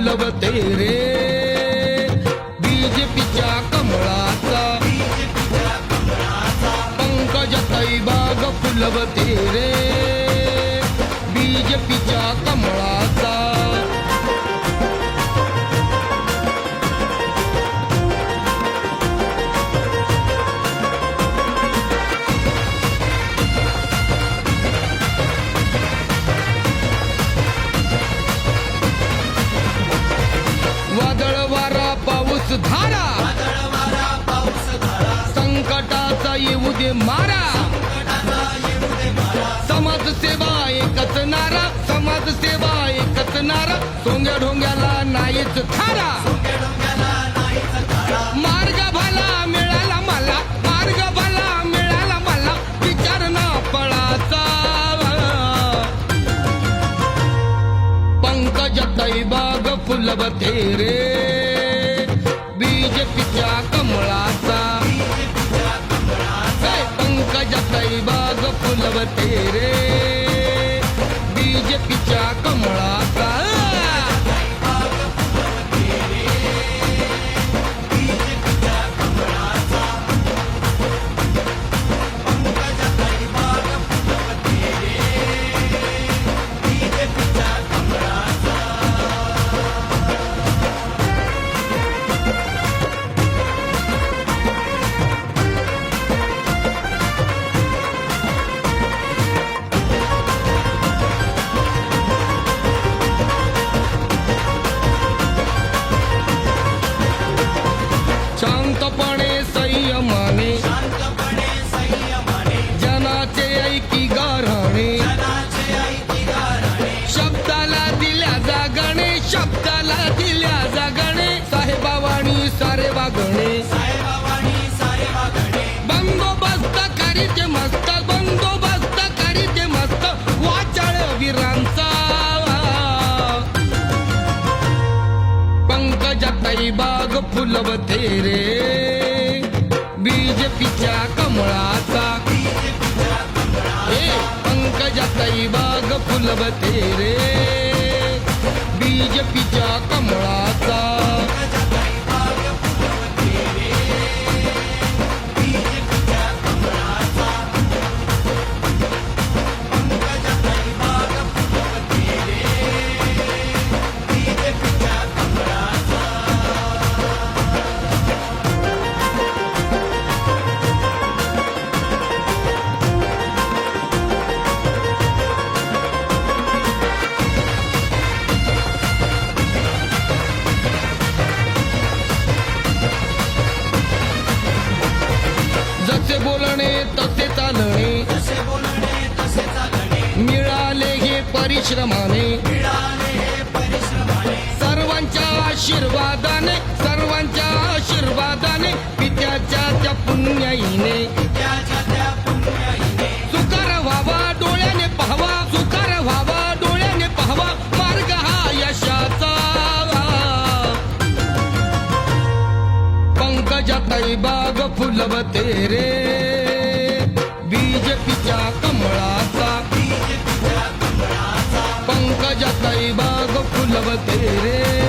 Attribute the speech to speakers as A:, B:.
A: पंकजाताई बाग फुलवते रे बीजेपीच्या कमळाचा. पंकजाताई बाग फुलवते रे बीजेपीच्या कमळा पाऊस धारा. संकटाचा येऊ दे मारा समाजसेवा एकच नारा. समाजसेवा एकच नारा. सोंग्या ढोंग्याला नाहीच थारा. मार्ग भला मिळाला मला. मार्ग भला मिळाला मला. विचार ना पळाचा. पंकज बाग फुलवते रे. बीजेपीच्या कमळाचा. पंकजा तैबाग बाग फुलवते रे. बाग फुलवते रे. बीज बीजेपीच्या कमळाचा मिळाले हे परिश्रमाने. सर्वांच्या आशीर्वादाने सर्वांच्या आशीर्वादाने पित्याच्या त्या पुण्याईने. सुकार व्हावा डोळ्याने पाहावा सुकार व्हावा डोळ्याने पाहावा मार्ग हा यशाचा. पंकजाताई बाग फुलवते रे. पंकजाताई बाग फुलवते रे बीजेपीच्या